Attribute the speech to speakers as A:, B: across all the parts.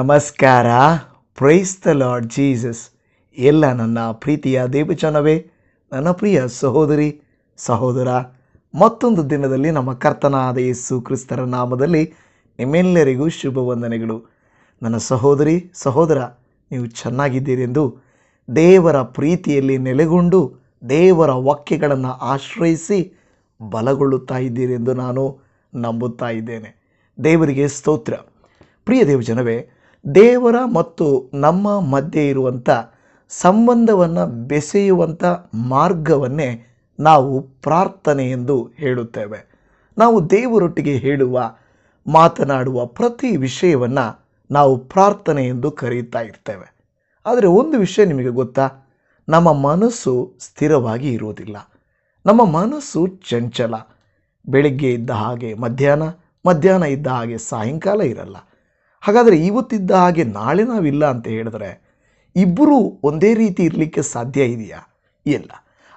A: ನಮಸ್ಕಾರ. Praise the lord Jesus ಎಲ್ಲ ನನ್ನ ಪ್ರೀತಿಯ ದೇವಜನವೇ, ನನ್ನ ಪ್ರಿಯ ಸಹೋದರಿ, ಸಹೋದರ, ಮತ್ತೊಂದು ದಿನದಲ್ಲಿ ನಮ್ಮ ಕರ್ತನಾದ ಯೇಸು ಕ್ರಿಸ್ತರ ನಾಮದಲ್ಲಿ ನಿಮ್ಮೆಲ್ಲರಿಗೂ ಶುಭ ವಂದನೆಗಳು. ನನ್ನ ಸಹೋದರಿ, ಸಹೋದರ, ನೀವು ಚೆನ್ನಾಗಿದ್ದೀರೆಂದು ದೇವರ ಪ್ರೀತಿಯಲ್ಲಿ ನೆಲೆಗೊಂಡು ದೇವರ ವಾಕ್ಯಗಳನ್ನು ಆಶ್ರಯಿಸಿ ಬಲಗೊಳ್ಳುತ್ತಾ ಇದ್ದೀರೆಂದು ನಾನು ನಂಬುತ್ತಾ ಇದ್ದೇನೆ. ದೇವರಿಗೆ ಸ್ತೋತ್ರ. ಪ್ರಿಯ ದೇವಜನವೇ ದೇವರ ಮತ್ತು ನಮ್ಮ ಮಧ್ಯೆ ಇರುವಂಥ ಸಂಬಂಧವನ್ನು ಬೆಸೆಯುವಂಥ ಮಾರ್ಗವನ್ನೇ ನಾವು ಪ್ರಾರ್ಥನೆ ಎಂದು ಹೇಳುತ್ತೇವೆ. ನಾವು ದೇವರೊಟ್ಟಿಗೆ ಹೇಳುವ, ಮಾತನಾಡುವ ಪ್ರತಿ ವಿಷಯವನ್ನು ನಾವು ಪ್ರಾರ್ಥನೆ ಎಂದು ಕರೆಯುತ್ತಾ ಇರ್ತೇವೆ. ಆದರೆ ಒಂದು ವಿಷಯ ನಿಮಗೆ ಗೊತ್ತಾ? ನಮ್ಮ ಮನಸ್ಸು ಸ್ಥಿರವಾಗಿ ಇರುವುದಿಲ್ಲ. ನಮ್ಮ ಮನಸ್ಸು ಚಂಚಲ. ಬೆಳಿಗ್ಗೆ ಇದ್ದ ಹಾಗೆ ಮಧ್ಯಾಹ್ನ ಮಧ್ಯಾಹ್ನ ಇದ್ದ ಹಾಗೆ ಸಾಯಂಕಾಲ ಇರಲ್ಲ. ಹಾಗಾದರೆ ಇವತ್ತಿದ್ದ ಹಾಗೆ ನಾಳೆ ನಾವಿಲ್ಲ ಅಂತ ಹೇಳಿದ್ರೆ ಇಬ್ಬರೂ ಒಂದೇ ರೀತಿ ಇರಲಿಕ್ಕೆ ಸಾಧ್ಯ ಇದೆಯಾ? ಇಲ್ಲ.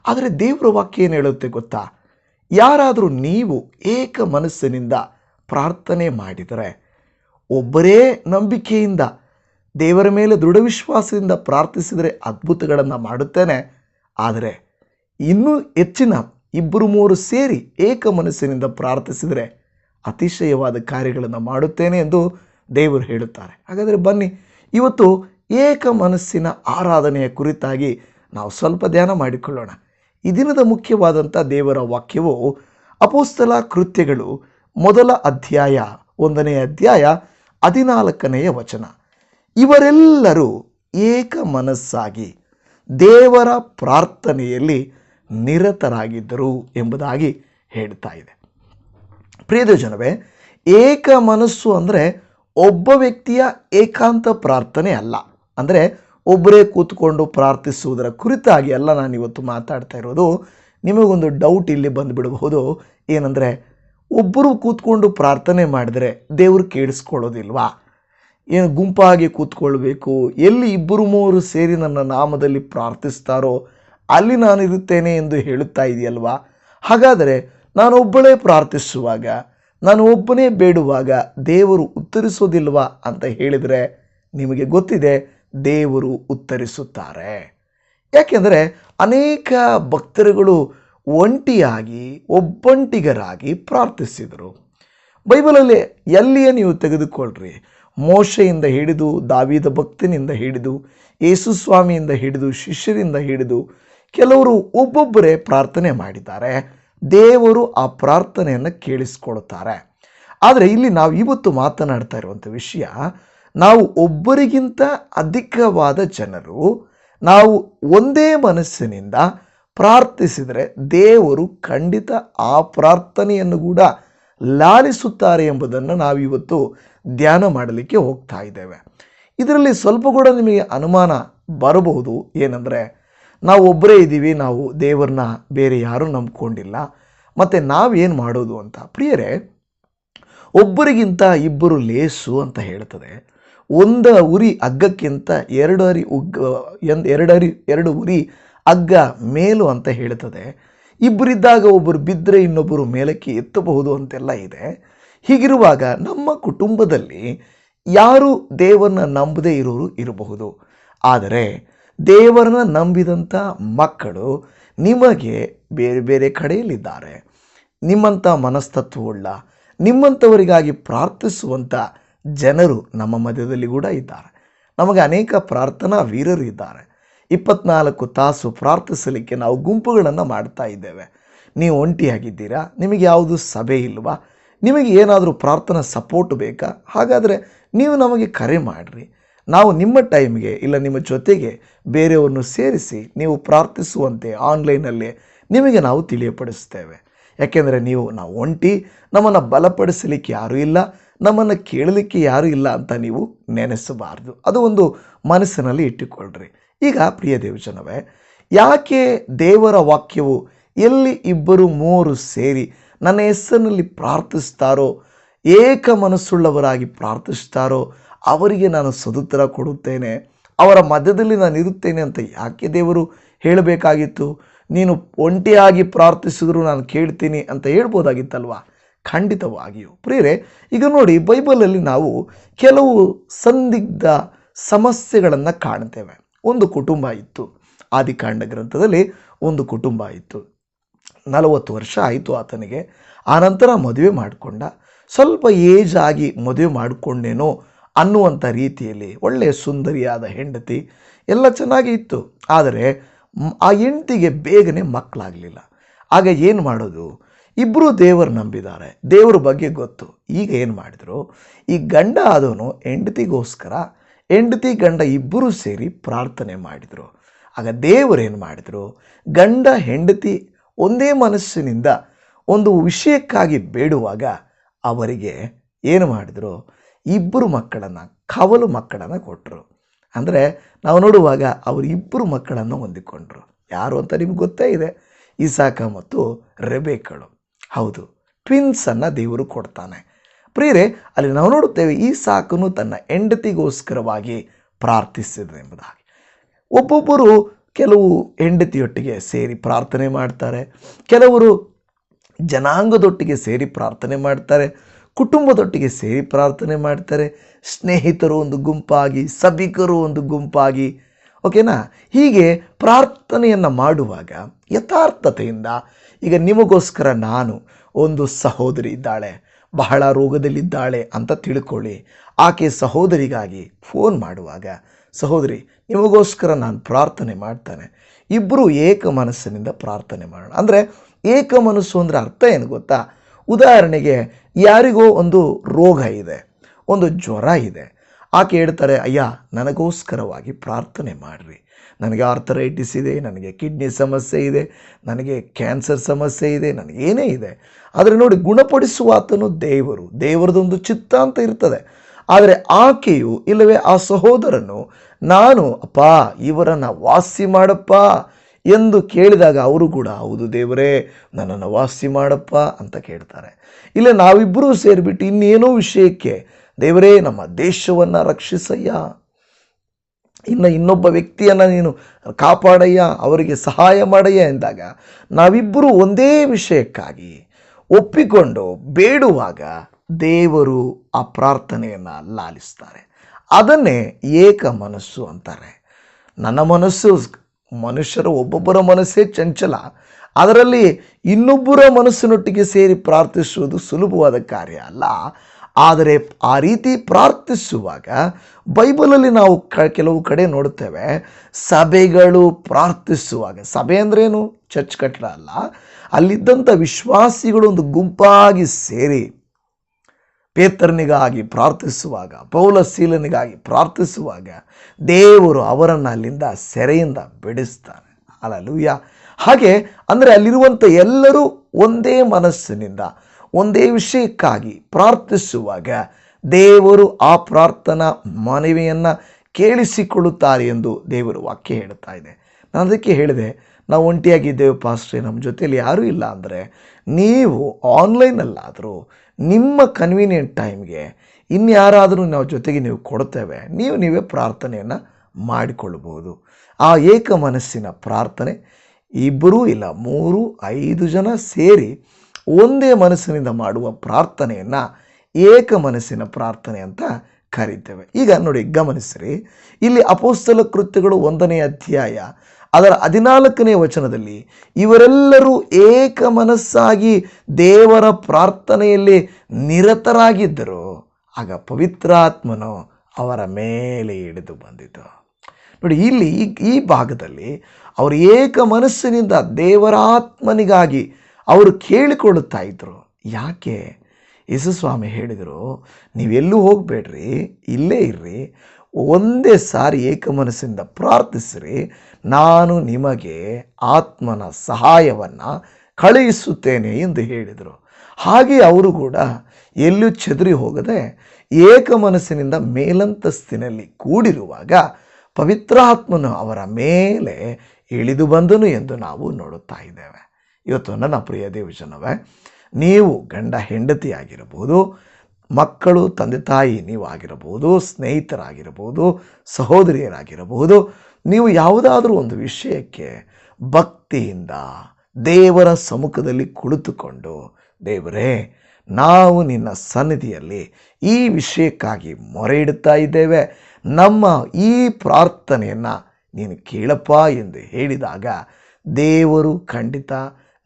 A: ಆದರೆ ದೇವರ ವಾಕ್ಯ ಏನು ಹೇಳುತ್ತೆ ಗೊತ್ತಾ? ಯಾರಾದರೂ ನೀವು ಏಕ ಮನಸ್ಸಿನಿಂದ ಪ್ರಾರ್ಥನೆ ಮಾಡಿದರೆ ಒಬ್ಬರೇ ನಂಬಿಕೆಯಿಂದ ದೇವರ ಮೇಲೆ ದೃಢ ವಿಶ್ವಾಸದಿಂದ ಪ್ರಾರ್ಥಿಸಿದರೆ ಅದ್ಭುತಗಳನ್ನು ಮಾಡುತ್ತೇನೆ. ಆದರೆ ಇನ್ನೂ ಹೆಚ್ಚಿನ ಇಬ್ಬರು ಮೂವರು ಸೇರಿ ಏಕ ಮನಸ್ಸಿನಿಂದ ಪ್ರಾರ್ಥಿಸಿದರೆ ಅತಿಶಯವಾದ ಕಾರ್ಯಗಳನ್ನು ಮಾಡುತ್ತೇನೆ ಎಂದು ದೇವರು ಹೇಳುತ್ತಾರೆ. ಹಾಗಾದರೆ ಬನ್ನಿ, ಇವತ್ತು ಏಕ ಮನಸ್ಸಿನ ಆರಾಧನೆಯ ಕುರಿತಾಗಿ ನಾವು ಸ್ವಲ್ಪ ಧ್ಯಾನ ಮಾಡಿಕೊಳ್ಳೋಣ. ಈ ದಿನದ ಮುಖ್ಯವಾದಂಥ ದೇವರ ವಾಕ್ಯವು ಅಪೋಸ್ತಲ ಕೃತ್ಯಗಳು ಮೊದಲ ಅಧ್ಯಾಯ ಒಂದನೇ ಅಧ್ಯಾಯ ಹದಿನಾಲ್ಕನೆಯ ವಚನ. ಇವರೆಲ್ಲರೂ ಏಕ ಮನಸ್ಸಾಗಿ ದೇವರ ಪ್ರಾರ್ಥನೆಯಲ್ಲಿ ನಿರತರಾಗಿದ್ದರು ಎಂಬುದಾಗಿ ಹೇಳ್ತಾ ಇದೆ. ಪ್ರಿಯದ ಜನವೇ ಏಕ ಮನಸ್ಸು ಅಂದರೆ ಒಬ್ಬ ವ್ಯಕ್ತಿಯ ಏಕಾಂತ ಪ್ರಾರ್ಥನೆ ಅಲ್ಲ. ಅಂದರೆ ಒಬ್ಬರೇ ಕೂತ್ಕೊಂಡು ಪ್ರಾರ್ಥಿಸುವುದರ ಕುರಿತಾಗಿ ಅಲ್ಲ ನಾನು ಇವತ್ತು ಮಾತಾಡ್ತಾ ಇರೋದು. ನಿಮಗೊಂದು ಡೌಟ್ ಇಲ್ಲಿ ಬಂದುಬಿಡಬಹುದು. ಏನಂದರೆ ಒಬ್ಬರು ಕೂತ್ಕೊಂಡು ಪ್ರಾರ್ಥನೆ ಮಾಡಿದರೆ ದೇವರು ಕೇಳಿಸ್ಕೊಳ್ಳೋದಿಲ್ವಾ? ಏನು ಗುಂಪಾಗಿ ಕೂತ್ಕೊಳ್ಬೇಕು? ಎಲ್ಲಿ ಇಬ್ಬರು ಮೂವರು ಸೇರಿ ನನ್ನ ನಾಮದಲ್ಲಿ ಪ್ರಾರ್ಥಿಸ್ತಾರೋ ಅಲ್ಲಿ ನಾನು ಇರುತ್ತೇನೆ ಎಂದು ಹೇಳುತ್ತಾ ಇದೆಯಲ್ವಾ? ಹಾಗಾದರೆ ನಾನೊಬ್ಬಳೇ ಪ್ರಾರ್ಥಿಸುವಾಗ ನಾನು ಒಬ್ಬನೇ ಬೇಡುವಾಗ ದೇವರು ಉತ್ತರಿಸೋದಿಲ್ವಾ ಅಂತ ಹೇಳಿದರೆ ನಿಮಗೆ ಗೊತ್ತಿದೆ, ದೇವರು ಉತ್ತರಿಸುತ್ತಾರೆ. ಯಾಕೆಂದರೆ ಅನೇಕ ಭಕ್ತರುಗಳು ಒಂಟಿಯಾಗಿ, ಒಬ್ಬಂಟಿಗರಾಗಿ ಪ್ರಾರ್ಥಿಸಿದರು. ಬೈಬಲಲ್ಲಿ ಎಲ್ಲಿಯೇ ನೀವು ತೆಗೆದುಕೊಳ್ಳ್ರಿ ಮೋಶೆಯಿಂದ ಹಿಡಿದು, ದಾವಿದ ಭಕ್ತನಿಂದ ಹಿಡಿದು ಯೇಸುಸ್ವಾಮಿಯಿಂದ ಹಿಡಿದು, ಶಿಷ್ಯರಿಂದ ಹಿಡಿದು, ಕೆಲವರು ಒಬ್ಬೊಬ್ಬರೇ ಪ್ರಾರ್ಥನೆ ಮಾಡಿದ್ದಾರೆ. ದೇವರು ಆ ಪ್ರಾರ್ಥನೆಯನ್ನು ಕೇಳಿಸ್ಕೊಳ್ತಾರೆ ಆದರೆ ಇಲ್ಲಿ ನಾವು ಇವತ್ತು ಮಾತನಾಡ್ತಾ ಇರುವಂಥ ವಿಷಯ, ನಾವು ಒಬ್ಬರಿಗಿಂತ ಅಧಿಕವಾದ ಜನರು, ನಾವು ಒಂದೇ ಮನಸ್ಸಿನಿಂದ ಪ್ರಾರ್ಥಿಸಿದರೆ ದೇವರು ಖಂಡಿತ ಆ ಪ್ರಾರ್ಥನೆಯನ್ನು ಕೂಡ ಲಾಲಿಸುತ್ತಾರೆ ಎಂಬುದನ್ನು ನಾವು ಇವತ್ತು ಧ್ಯಾನ ಮಾಡಲಿಕ್ಕೆ ಹೋಗ್ತಾ ಇದ್ದೇವೆ. ಇದರಲ್ಲಿ ಸ್ವಲ್ಪ ಕೂಡ ನಿಮಗೆ ಅನುಮಾನ ಬರಬಹುದು. ಏನಂದರೆ ನಾವು ಒಬ್ಬರೇ ಇದ್ದೀವಿ, ನಾವು ದೇವರನ್ನ ಬೇರೆ ಯಾರೂ ನಂಬ್ಕೊಂಡಿಲ್ಲ. ಮತ್ತು ನಾವೇನು ಮಾಡೋದು ಅಂತ? ಪ್ರಿಯರೇ, ಒಬ್ಬರಿಗಿಂತ ಇಬ್ಬರು ಲೇಸು ಅಂತ ಹೇಳ್ತದೆ. ಒಂದು ಉರಿ ಅಗ್ಗಕ್ಕಿಂತ ಎರಡು ಅರಿ ಉಗ್ಗ ಎಂದ್, ಎರಡು ಅರಿ, ಎರಡು ಉರಿ ಅಗ್ಗ ಮೇಲು ಅಂತ ಹೇಳ್ತದೆ. ಇಬ್ಬರಿದ್ದಾಗ ಒಬ್ಬರು ಬಿದ್ದರೆ ಇನ್ನೊಬ್ಬರು ಮೇಲಕ್ಕೆ ಎತ್ತಬಹುದು ಅಂತೆಲ್ಲ ಇದೆ. ಹೀಗಿರುವಾಗ ನಮ್ಮ ಕುಟುಂಬದಲ್ಲಿ ಯಾರು ದೇವರನ್ನ ನಂಬದೇ ಇರೋರು ಇರಬಹುದು. ಆದರೆ ದೇವರನ್ನ ನಂಬಿದಂಥ ಮಕ್ಕಳು ನಿಮಗೆ ಬೇರೆ ಬೇರೆ ಕಡೆಯಲ್ಲಿದ್ದಾರೆ. ನಿಮ್ಮಂಥ ಮನಸ್ತತ್ವವುಳ್ಳ ನಿಮ್ಮಂಥವರಿಗಾಗಿ ಪ್ರಾರ್ಥಿಸುವಂಥ ಜನರು ನಮ್ಮ ಮಧ್ಯದಲ್ಲಿ ಕೂಡ ಇದ್ದಾರೆ. ನಮಗೆ ಅನೇಕ ಪ್ರಾರ್ಥನಾ ವೀರರು ಇದ್ದಾರೆ. ಇಪ್ಪತ್ನಾಲ್ಕು ತಾಸು ಪ್ರಾರ್ಥಿಸಲಿಕ್ಕೆ ನಾವು ಗುಂಪುಗಳನ್ನು ಮಾಡ್ತಾ ಇದ್ದೇವೆ. ನೀವು ಒಂಟಿಯಾಗಿದ್ದೀರಾ? ನಿಮಗೆ ಯಾವುದು ಸಭೆ ಇಲ್ವಾ? ನಿಮಗೆ ಏನಾದರೂ ಪ್ರಾರ್ಥನಾ ಸಪೋರ್ಟ್ ಬೇಕಾ? ಹಾಗಾದರೆ ನೀವು ನಮಗೆ ಕರೆ ಮಾಡಿರಿ. ನಾವು ನಿಮ್ಮ ಟೈಮ್ಗೆ ಇಲ್ಲ ನಿಮ್ಮ ಜೊತೆಗೆ ಬೇರೆಯವರನ್ನು ಸೇರಿಸಿ ನೀವು ಪ್ರಾರ್ಥಿಸುವಂತೆ ಆನ್ಲೈನಲ್ಲಿ ನಿಮಗೆ ನಾವು ತಿಳಿಯಪಡಿಸ್ತೇವೆ. ಯಾಕೆಂದರೆ ನೀವು, ನಾವು ಒಂಟಿ, ನಮ್ಮನ್ನು ಬಲಪಡಿಸಲಿಕ್ಕೆ ಯಾರೂ ಇಲ್ಲ, ನಮ್ಮನ್ನು ಕೇಳಲಿಕ್ಕೆ ಯಾರೂ ಇಲ್ಲ ಅಂತ ನೀವು ನೆನೆಸಬಾರ್ದು. ಅದು ಒಂದು ಮನಸ್ಸಿನಲ್ಲಿ ಇಟ್ಟುಕೊಳ್ಳ್ರಿ ಈಗ ಪ್ರಿಯ ದೇವಜನವೇ, ಯಾಕೆ ದೇವರ ವಾಕ್ಯವು ಎಲ್ಲಿ ಇಬ್ಬರು ಮೂವರು ಸೇರಿ ನನ್ನ ಹೆಸರಿನಲ್ಲಿ ಪ್ರಾರ್ಥಿಸ್ತಾರೋ, ಏಕ ಮನಸ್ಸುಳ್ಳವರಾಗಿ ಪ್ರಾರ್ಥಿಸ್ತಾರೋ ಅವರಿಗೆ ನಾನು ಸದುತ್ತರ ಕೊಡುತ್ತೇನೆ, ಅವರ ಮಧ್ಯದಲ್ಲಿ ನಾನು ಇರುತ್ತೇನೆ ಅಂತ ಯಾಕೆ ದೇವರು ಹೇಳಬೇಕಾಗಿತ್ತು? ನೀನು ಒಂಟಿಯಾಗಿ ಪ್ರಾರ್ಥಿಸಿದ್ರು ನಾನು ಕೇಳ್ತೀನಿ ಅಂತ ಹೇಳ್ಬೋದಾಗಿತ್ತಲ್ವಾ? ಖಂಡಿತವಾಗಿಯೂ. ಪ್ರಿಯರೇ, ಈಗ ನೋಡಿ ಬೈಬಲಲ್ಲಿ ನಾವು ಕೆಲವು ಸಂದಿಗ್ಧ ಸಮಸ್ಯೆಗಳನ್ನು ಕಾಣ್ತೇವೆ. ಒಂದು ಕುಟುಂಬ ಇತ್ತು. ಆದಿಕಾಂಡ ಗ್ರಂಥದಲ್ಲಿ ಒಂದು ಕುಟುಂಬ ಇತ್ತು. ನಲವತ್ತು ವರ್ಷ ಆಯಿತು ಆತನಿಗೆ. ಆನಂತರ ಮದುವೆ ಮಾಡಿಕೊಂಡ. ಸ್ವಲ್ಪ ಏಜ್ ಆಗಿ ಮದುವೆ ಮಾಡಿಕೊಂಡೇನೋ ಅನ್ನುವಂಥ ರೀತಿಯಲ್ಲಿ ಒಳ್ಳೆಯ ಸುಂದರಿಯಾದ ಹೆಂಡತಿ ಎಲ್ಲ ಚೆನ್ನಾಗಿ ಇತ್ತು. ಆದರೆ ಆ ಹೆಂಡತಿಗೆ ಬೇಗನೆ ಮಕ್ಕಳಾಗಲಿಲ್ಲ. ಆಗ ಏನು ಮಾಡೋದು? ಇಬ್ಬರು ದೇವರು ನಂಬಿದ್ದಾರೆ. ದೇವ್ರ ಬಗ್ಗೆ ಗೊತ್ತು. ಈಗ ಏನು ಮಾಡಿದ್ರು? ಈ ಗಂಡ ಆದವನು ಹೆಂಡತಿಗೋಸ್ಕರ ಹೆಂಡತಿ, ಗಂಡ ಇಬ್ಬರು ಸೇರಿ ಪ್ರಾರ್ಥನೆ ಮಾಡಿದರು. ಆಗ ದೇವರೇನು ಮಾಡಿದರು? ಗಂಡ, ಹೆಂಡತಿ ಒಂದೇ ಮನಸ್ಸಿನಿಂದ ಒಂದು ವಿಷಯಕ್ಕಾಗಿ ಬೇಡುವಾಗ ಅವರಿಗೆ ಏನು ಮಾಡಿದರು? ಇಬ್ಬರು ಮಕ್ಕಳನ್ನು, ಕವಲು ಮಕ್ಕಳನ್ನು ಕೊಟ್ಟರು ಅಂದರೆ ನಾವು ನೋಡುವಾಗ ಅವರು ಇಬ್ಬರು ಮಕ್ಕಳನ್ನು ಹೊಂದಿಕೊಂಡ್ರು. ಯಾರು ಅಂತ ನಿಮ್ಗೆ ಗೊತ್ತೇ ಇದೆ. ಇಸಾಕ ಮತ್ತು ರೆಬೇಕಳು. ಹೌದು ಟ್ವಿನ್ಸನ್ನು ದೇವರು ಕೊಡ್ತಾನೆ. ಪ್ರಿಯರೇ, ಅಲ್ಲಿ ನಾವು ನೋಡುತ್ತೇವೆ ಈ ಸಾಕನು ತನ್ನ ಹೆಂಡತಿಗೋಸ್ಕರವಾಗಿ ಪ್ರಾರ್ಥಿಸಿದೆಂಬುದಾಗಿ ಒಬ್ಬೊಬ್ಬರು ಕೆಲವು ಹೆಂಡತಿಯೊಟ್ಟಿಗೆ ಸೇರಿ ಪ್ರಾರ್ಥನೆ ಮಾಡ್ತಾರೆ. ಕೆಲವರು ಜನಾಂಗದೊಟ್ಟಿಗೆ ಸೇರಿ ಪ್ರಾರ್ಥನೆ ಮಾಡ್ತಾರೆ. ಕುಟುಂಬದೊಟ್ಟಿಗೆ ಸೇರಿ ಪ್ರಾರ್ಥನೆ ಮಾಡ್ತಾರೆ. ಸ್ನೇಹಿತರು ಒಂದು ಗುಂಪಾಗಿ, ಸಭಿಕರು ಒಂದು ಗುಂಪಾಗಿ. ಓಕೆನಾ? ಹೀಗೆ ಪ್ರಾರ್ಥನೆಯನ್ನು ಮಾಡುವಾಗ ಯಥಾರ್ಥತೆಯಿಂದ, ಈಗ ನಿಮಗೋಸ್ಕರ ನಾನು ಒಂದು ಸಹೋದರಿ ಇದ್ದಾಳೆ, ಬಹಳ ರೋಗದಲ್ಲಿದ್ದಾಳೆ ಅಂತ ತಿಳ್ಕೊಳ್ಳಿ. ಆಕೆ ಸಹೋದರಿಗಾಗಿ ಫೋನ್ ಮಾಡುವಾಗ, ಸಹೋದರಿ, ನಿಮಗೋಸ್ಕರ ನಾನು ಪ್ರಾರ್ಥನೆ ಮಾಡ್ತಾನೆ. ಇಬ್ಬರು ಏಕ ಮನಸ್ಸಿನಿಂದ ಪ್ರಾರ್ಥನೆ ಮಾಡೋಣ. ಅಂದರೆ ಏಕ ಮನಸ್ಸು ಅಂದರೆ ಅರ್ಥ ಏನು ಗೊತ್ತಾ? ಉದಾಹರಣೆಗೆ ಯಾರಿಗೋ ಒಂದು ರೋಗ ಇದೆ, ಒಂದು ಜ್ವರ ಇದೆ. ಆಕೆ ಹೇಳ್ತಾರೆ, ಅಯ್ಯ, ನನಗೋಸ್ಕರವಾಗಿ ಪ್ರಾರ್ಥನೆ ಮಾಡಿರಿ. ನನಗೆ ಆರ್ಥರೈಟಿಸ್ ಇದೆ, ನನಗೆ ಕಿಡ್ನಿ ಸಮಸ್ಯೆ ಇದೆ, ನನಗೆ ಕ್ಯಾನ್ಸರ್ ಸಮಸ್ಯೆ ಇದೆ, ನನಗೆ ಏನೇ ಇದೆ. ಆದರೆ ನೋಡಿ, ಗುಣಪಡಿಸುವ ಆತನು ದೇವರು. ದೇವರದೊಂದು ಚಿತ್ತ ಅಂತ ಇರ್ತದೆ. ಆದರೆ ಆಕೆಯು ಇಲ್ಲವೇ ಆ ಸಹೋದರನು, ನಾನು, ಅಪ್ಪ, ಇವರನ್ನು ವಾಸಿ ಮಾಡಪ್ಪ ಎಂದು ಕೇಳಿದಾಗ ಅವರು ಕೂಡ, ಹೌದು ದೇವರೇ, ನನ್ನನ್ನು ವಾಸಿ ಮಾಡಪ್ಪ ಅಂತ ಕೇಳ್ತಾರೆ. ಇಲ್ಲ ನಾವಿಬ್ಬರೂ ಸೇರಿಬಿಟ್ಟು ಇನ್ನೇನೋ ವಿಷಯಕ್ಕೆ, ದೇವರೇ, ನಮ್ಮ ದೇಶವನ್ನು ರಕ್ಷಿಸಯ್ಯ. ಇನ್ನು ಇನ್ನೊಬ್ಬ ವ್ಯಕ್ತಿಯನ್ನು ನೀನು ಕಾಪಾಡಯ್ಯ, ಅವರಿಗೆ ಸಹಾಯ ಮಾಡಯ್ಯ ಎಂದಾಗ ನಾವಿಬ್ಬರು ಒಂದೇ ವಿಷಯಕ್ಕಾಗಿ ಒಪ್ಪಿಕೊಂಡು ಬೇಡುವಾಗ ದೇವರು ಆ ಪ್ರಾರ್ಥನೆಯನ್ನು ಲಾಲಿಸ್ತಾರೆ. ಅದನ್ನೇ ಏಕ ಮನಸ್ಸು ಅಂತಾರೆ. ನನ್ನ ಮನಸ್ಸು ಮನುಷ್ಯರ ಒಬ್ಬೊಬ್ಬರ ಮನಸ್ಸೇ ಚಂಚಲ. ಅದರಲ್ಲಿ ಇನ್ನೊಬ್ಬರ ಮನಸ್ಸಿನೊಟ್ಟಿಗೆ ಸೇರಿ ಪ್ರಾರ್ಥಿಸುವುದು ಸುಲಭವಾದ ಕಾರ್ಯ ಅಲ್ಲ. ಆದರೆ ಆ ರೀತಿ ಪ್ರಾರ್ಥಿಸುವಾಗ ಬೈಬಲಲ್ಲಿ ನಾವು ಕ ಕೆಲವು ಕಡೆ ನೋಡುತ್ತೇವೆ, ಸಭೆಗಳು ಪ್ರಾರ್ಥಿಸುವಾಗ. ಸಭೆ ಅಂದ್ರೇನು? ಚರ್ಚ್ ಕಟ್ಟಡ ಅಲ್ಲ. ಅಲ್ಲಿದ್ದಂಥ ವಿಶ್ವಾಸಿಗಳು ಒಂದು ಗುಂಪಾಗಿ ಸೇರಿ ಪೇತ್ರನಿಗಾಗಿ ಪ್ರಾರ್ಥಿಸುವಾಗ ಪೌಲಶೀಲನಿಗಾಗಿ ಪ್ರಾರ್ಥಿಸುವಾಗ ದೇವರು ಅವರನ್ನು ಅಲ್ಲಿಂದ ಸೆರೆಯಿಂದ ಬಿಡಿಸ್ತಾನೆ. ಅಲ್ಲೂಯ್ಯ ಹಾಗೆ ಅಂದರೆ ಅಲ್ಲಿರುವಂಥ ಎಲ್ಲರೂ ಒಂದೇ ಮನಸ್ಸಿನಿಂದ, ಒಂದೇ ವಿಷಯಕ್ಕಾಗಿ ಪ್ರಾರ್ಥಿಸುವಾಗ ದೇವರು ಆ ಪ್ರಾರ್ಥನಾ ಮನವಿಯನ್ನು ಕೇಳಿಸಿಕೊಳ್ಳುತ್ತಾರೆ ಎಂದು ದೇವರು ವಾಕ್ಯ ಹೇಳ್ತಾ ಇದೆ. ನಾನು ಅದಕ್ಕೆ ಹೇಳಿದೆ, ನಾವು ಒಂಟಿಯಾಗಿದ್ದೇವೆ ಪಾಸ್ಟ್ರೆ, ನಮ್ಮ ಜೊತೆಯಲ್ಲಿ ಯಾರೂ ಇಲ್ಲ ಅಂದರೆ ನೀವು ಆನ್ಲೈನಲ್ಲಾದರೂ ನಿಮ್ಮ ಕನ್ವೀನಿಯಂಟ್ ಟೈಮ್ಗೆ ಇನ್ಯಾರಾದರೂ ನಾವು ಜೊತೆಗೆ ನೀವು ಕೊಡ್ತೇವೆ, ನೀವು ನೀವೇ ಪ್ರಾರ್ಥನೆಯನ್ನು ಮಾಡಿಕೊಳ್ಳಬಹುದು. ಆ ಏಕ ಮನಸ್ಸಿನ ಪ್ರಾರ್ಥನೆ ಇಬ್ಬರೂ ಇಲ್ಲ, ಮೂರು, ಐದು ಜನ ಸೇರಿ ಒಂದೇ ಮನಸ್ಸಿನಿಂದ ಮಾಡುವ ಪ್ರಾರ್ಥನೆಯನ್ನು ಏಕ ಮನಸ್ಸಿನ ಪ್ರಾರ್ಥನೆ ಅಂತ ಕರೀತೇವೆ. ಈಗ ನೋಡಿ ಗಮನಿಸಿರಿ. ಇಲ್ಲಿ ಅಪೋಸ್ತಲ ಕೃತ್ಯಗಳು ಒಂದನೇ ಅಧ್ಯಾಯ ಅದರ ಹದಿನಾಲ್ಕನೇ ವಚನದಲ್ಲಿ ಇವರೆಲ್ಲರೂ ಏಕ ಮನಸ್ಸಾಗಿ ದೇವರ ಪ್ರಾರ್ಥನೆಯಲ್ಲಿ ನಿರತರಾಗಿದ್ದರು. ಆಗ ಪವಿತ್ರಾತ್ಮನು ಅವರ ಮೇಲೆ ಹಿಡಿದು ಬಂದಿತು. ನೋಡಿ, ಇಲ್ಲಿ ಈ ಭಾಗದಲ್ಲಿ ಅವರು ಏಕ ಮನಸ್ಸಿನಿಂದ ದೇವರಾತ್ಮನಿಗಾಗಿ ಅವರು ಕೇಳಿಕೊಳ್ಳುತ್ತಾ ಇದ್ದರು ಯಾಕೆ? ಯೇಸುಸ್ವಾಮಿ ಹೇಳಿದರು, ನೀವೆಲ್ಲೂ ಹೋಗಬೇಡ್ರಿ, ಇಲ್ಲೇ ಇರ್ರಿ, ಒಂದೇ ಸಾರಿ ಏಕ ಮನಸ್ಸಿಂದ ಪ್ರಾರ್ಥಿಸಿರಿ ನಾನು ನಿಮಗೆ ಆತ್ಮನ ಸಹಾಯವನ್ನು ಕಳುಹಿಸುತ್ತೇನೆ ಎಂದು ಹೇಳಿದರು. ಹಾಗೆ ಅವರು ಕೂಡ ಎಲ್ಲೂ ಚದುರಿ ಹೋಗದೆ ಏಕ ಮನಸ್ಸಿನಿಂದ ಮೇಲಂತಸ್ತಿನಲ್ಲಿ ಕೂಡಿರುವಾಗ ಪವಿತ್ರಾತ್ಮನು ಅವರ ಮೇಲೆ ಇಳಿದು ಬಂದನು ಎಂದು ನಾವು ನೋಡುತ್ತಾ ಇದ್ದೇವೆ. ಇವತ್ತು ನನ್ನ ಪ್ರಿಯ ದೇವಜನವೇ, ನೀವು ಗಂಡ ಹೆಂಡತಿಯಾಗಿರಬಹುದು, ಮಕ್ಕಳು ತಂದೆ ತಾಯಿ ನೀವು ಆಗಿರಬಹುದು ಸ್ನೇಹಿತರಾಗಿರಬಹುದು, ಸಹೋದರಿಯರಾಗಿರಬಹುದು ನೀವು ಯಾವುದಾದ್ರೂ ಒಂದು ವಿಷಯಕ್ಕೆ ಭಕ್ತಿಯಿಂದ ದೇವರ ಸಮ್ಮುಖದಲ್ಲಿ ಕುಳಿತುಕೊಂಡು, ದೇವರೇ, ನಾವು ನಿನ್ನ ಸನ್ನಿಧಿಯಲ್ಲಿ ಈ ವಿಷಯಕ್ಕಾಗಿ ಮೊರೆ ಇಡುತ್ತಾ ಇದ್ದೇವೆ. ನಮ್ಮ ಈ ಪ್ರಾರ್ಥನೆಯನ್ನು ನೀನು ಕೇಳಪ್ಪ ಎಂದು ಹೇಳಿದಾಗ ದೇವರು ಖಂಡಿತ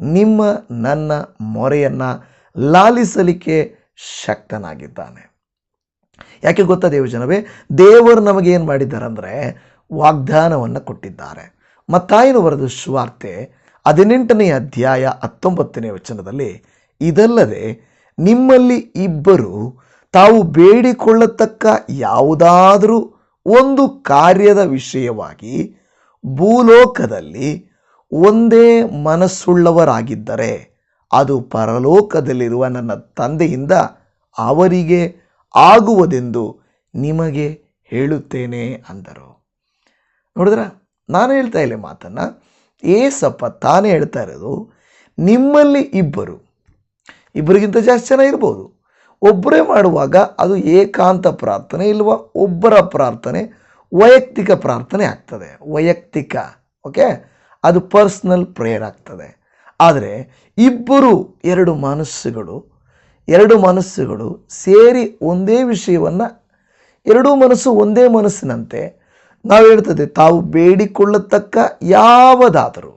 A: ನಿಮ್ಮ ನನ್ನ ಮೊರೆಯನ್ನು ಲಾಲಿಸಲಿಕ್ಕೆ ಶಕ್ತನಾಗಿದ್ದಾನೆ. ಯಾಕೆ ಗೊತ್ತಾ ದೇವಜನವೇ? ದೇವರು ನಮಗೆ ಏನು ಮಾಡಿದ್ದಾರೆ ಅಂದರೆ ವಾಗ್ದಾನವನ್ನು ಕೊಟ್ಟಿದ್ದಾರೆ. ಮತ್ತಾಯನು ಬರೆದ ಸುವಾರ್ತೆ ಹದಿನೆಂಟನೇ ಅಧ್ಯಾಯ ಹತ್ತೊಂಬತ್ತನೇ ವಚನದಲ್ಲಿ ಇದಲ್ಲದೆ ನಿಮ್ಮಲ್ಲಿ ಇಬ್ಬರು ತಾವು ಬೇಡಿಕೊಳ್ಳತಕ್ಕ ಯಾವುದಾದರೂ ಒಂದು ಕಾರ್ಯದ ವಿಷಯವಾಗಿ ಭೂಲೋಕದಲ್ಲಿ ಒಂದೇ ಮನಸ್ಸುಳ್ಳವರಾಗಿದ್ದರೆ ಅದು ಪರಲೋಕದಲ್ಲಿರುವ ನನ್ನ ತಂದೆಯಿಂದ ಅವರಿಗೆ ಆಗುವುದೆಂದು ನಿಮಗೆ ಹೇಳುತ್ತೇನೆ ಅಂದರು. ನೋಡಿದ್ರ? ನಾನು ಹೇಳ್ತಾ ಇಲ್ಲ ಮಾತನ್ನು. ಏಸಪ್ಪ ತಾನೇ ಹೇಳ್ತಾ ಇರೋದು, ನಿಮ್ಮಲ್ಲಿ ಇಬ್ಬರು, ಇಬ್ಬರಿಗಿಂತ ಜಾಸ್ತಿ ಜನ ಇರ್ಬೋದು. ಒಬ್ಬರೇ ಮಾಡುವಾಗ ಅದು ಏಕಾಂತ ಪ್ರಾರ್ಥನೆ ಇಲ್ವ? ಒಬ್ಬರ ಪ್ರಾರ್ಥನೆ ವೈಯಕ್ತಿಕ ಪ್ರಾರ್ಥನೆ ಆಗ್ತದೆ. ವೈಯಕ್ತಿಕ, ಓಕೆ? ಅದು ಪರ್ಸ್ನಲ್ ಪ್ರೇಯರ್ ಆಗ್ತದೆ. ಆದರೆ ಇಬ್ಬರು ಎರಡು ಮನಸ್ಸುಗಳು ಎರಡು ಮನಸ್ಸುಗಳು ಸೇರಿ ಒಂದೇ ವಿಷಯವನ್ನು, ಎರಡೂ ಮನಸ್ಸು ಒಂದೇ ಮನಸ್ಸಿನಂತೆ ನಾವು ಹೇಳ್ತದೆ ತಾವು ಬೇಡಿಕೊಳ್ಳತಕ್ಕ ಯಾವುದಾದರೂ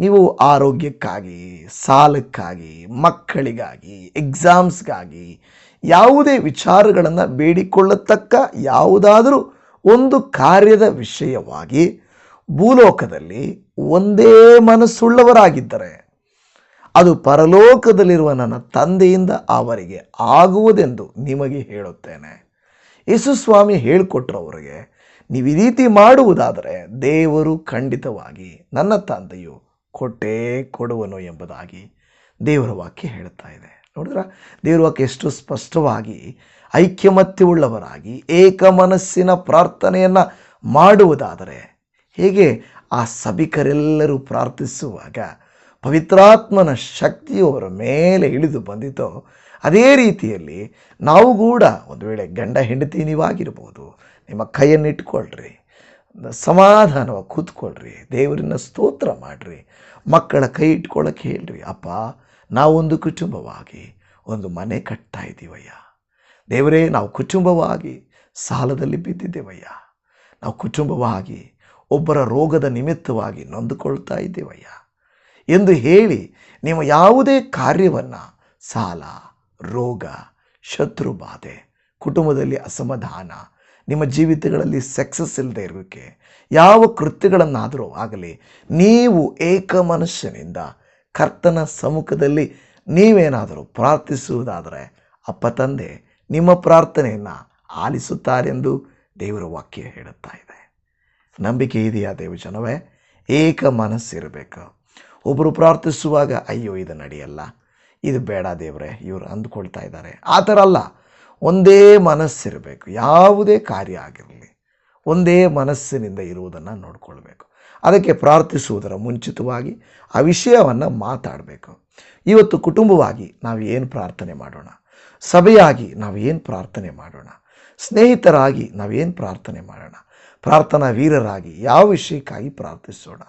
A: ನೀವು ಆರೋಗ್ಯಕ್ಕಾಗಿ, ಸಾಲಕ್ಕಾಗಿ, ಮಕ್ಕಳಿಗಾಗಿ ಎಕ್ಸಾಮ್ಸ್ಗಾಗಿ ಯಾವುದೇ ವಿಚಾರಗಳನ್ನು ಬೇಡಿಕೊಳ್ಳತಕ್ಕ ಯಾವುದಾದರೂ ಒಂದು ಕಾರ್ಯದ ವಿಷಯವಾಗಿ ಭೂಲೋಕದಲ್ಲಿ ಒಂದೇ ಮನಸ್ಸುಳ್ಳವರಾಗಿದ್ದರೆ, ಅದು ಪರಲೋಕದಲ್ಲಿರುವ ನನ್ನ ತಂದೆಯಿಂದ ಅವರಿಗೆ ಆಗುವುದೆಂದು ನಿಮಗೆ ಹೇಳುತ್ತೇನೆ. ಯೇಸು ಸ್ವಾಮಿ ಹೇಳಿಕೊಟ್ರು ಅವರಿಗೆ ನೀವು ಈ ರೀತಿ ಮಾಡುವುದಾದರೆ ದೇವರು ಖಂಡಿತವಾಗಿ ನನ್ನ ತಂದೆಯು ಕೊಟ್ಟೇ ಕೊಡುವನು ಎಂಬುದಾಗಿ ದೇವರ ವಾಕ್ಯ ಹೇಳ್ತಾ ಇದೆ. ನೋಡಿದ್ರ? ದೇವರ ವಾಕ್ಯ ಎಷ್ಟು ಸ್ಪಷ್ಟವಾಗಿ ಐಕ್ಯಮತ್ಯವುಳ್ಳವರಾಗಿ ಏಕ ಮನಸ್ಸಿನ ಪ್ರಾರ್ಥನೆಯನ್ನು ಮಾಡುವುದಾದರೆ ಹೇಗೆ ಆ ಸಭಿಕರೆಲ್ಲರೂ ಪ್ರಾರ್ಥಿಸುವಾಗ ಪವಿತ್ರಾತ್ಮನ ಶಕ್ತಿಯು ಅವರ ಮೇಲೆ ಇಳಿದು ಬಂದಿತೋ ಅದೇ ರೀತಿಯಲ್ಲಿ ನಾವು ಕೂಡ ಒಂದು ವೇಳೆ ಗಂಡ ಹೆಂಡತಿ ನೀವಾಗಿರ್ಬೋದು, ನಿಮ್ಮ ಕೈಯನ್ನಿಟ್ಕೊಳ್ರಿ ಸಮಾಧಾನವಾಗಿ ಕೂತ್ಕೊಳ್ರಿ, ದೇವರನ್ನ ಸ್ತೋತ್ರ ಮಾಡಿರಿ, ಮಕ್ಕಳ ಕೈ ಇಟ್ಕೊಳ್ಳೋಕೆ ಹೇಳ್ರಿ, ಅಪ್ಪ ನಾವೊಂದು ಕುಟುಂಬವಾಗಿ ಒಂದು ಮನೆ ಕಟ್ತಾ ಇದ್ದೀವಯ್ಯ. ದೇವರೇ, ನಾವು ಕುಟುಂಬವಾಗಿ ಸಾಲದಲ್ಲಿ ಬಿದ್ದಿದ್ದೇವಯ್ಯ. ನಾವು ಕುಟುಂಬವಾಗಿ ಒಬ್ಬರ ರೋಗದ ನಿಮಿತ್ತವಾಗಿ ನೊಂದುಕೊಳ್ತಾ ಇದ್ದೇವಯ್ಯ. ಎಂದು ಹೇಳಿ, ನೀವು ಯಾವುದೇ ಕಾರ್ಯವನ್ನು, ಸಾಲ ರೋಗ, ಶತ್ರು ಬಾಧೆ, ಕುಟುಂಬದಲ್ಲಿ ಅಸಮಾಧಾನ, ನಿಮ್ಮ ಜೀವಿತಗಳಲ್ಲಿ ಸಕ್ಸಸ್ ಇಲ್ಲದೆ ಇರೋಕ್ಕೆ ಯಾವ ಕೃತ್ಯಗಳನ್ನಾದರೂ ಆಗಲಿ, ನೀವು ಏಕ ಮನುಷ್ಯನಿಂದ ಕರ್ತನ ಸಮ್ಮುಖದಲ್ಲಿ ನೀವೇನಾದರೂ ಪ್ರಾರ್ಥಿಸುವುದಾದರೆ ಅಪ್ಪ ತಂದೆ ನಿಮ್ಮ ಪ್ರಾರ್ಥನೆಯನ್ನು ಆಲಿಸುತ್ತಾರೆಂದು ದೇವರ ವಾಕ್ಯ ಹೇಳುತ್ತಾ ಇದೆ. ನಂಬಿಕೆ ಇದೆಯಾ ದೇವಜನವೇ ಏಕ ಮನಸ್ಸಿರಬೇಕು. ಒಬ್ಬರು ಪ್ರಾರ್ಥಿಸುವಾಗ, ಅಯ್ಯೋ, ಇದು ನಡೆಯಲ್ಲ. ಇದು ಬೇಡ ದೇವರೇ, ಇವರು ಅಂದ್ಕೊಳ್ತಾ ಇದ್ದಾರೆ. ಆ ಥರ ಅಲ್ಲ, ಒಂದೇ ಮನಸ್ಸಿರಬೇಕು, ಯಾವುದೇ ಕಾರ್ಯ ಆಗಿರಲಿ, ಒಂದೇ ಮನಸ್ಸಿನಿಂದ ಇರುವುದನ್ನು ನೋಡಿಕೊಳ್ಬೇಕು. ಅದಕ್ಕೆ ಪ್ರಾರ್ಥಿಸುವುದರ ಮುಂಚಿತವಾಗಿ ಆ ವಿಷಯವನ್ನು ಮಾತಾಡಬೇಕು. ಇವತ್ತು ಕುಟುಂಬವಾಗಿ ನಾವು ಏನು ಪ್ರಾರ್ಥನೆ ಮಾಡೋಣ? ಸಭೆಯಾಗಿ ನಾವು ಏನು ಪ್ರಾರ್ಥನೆ ಮಾಡೋಣ? ಸ್ನೇಹಿತರಾಗಿ ನಾವೇನು ಪ್ರಾರ್ಥನೆ ಮಾಡೋಣ? ಪ್ರಾರ್ಥನಾ ವೀರರಾಗಿ ಯಾವ ವಿಷಯಕ್ಕಾಗಿ ಪ್ರಾರ್ಥಿಸೋಣ?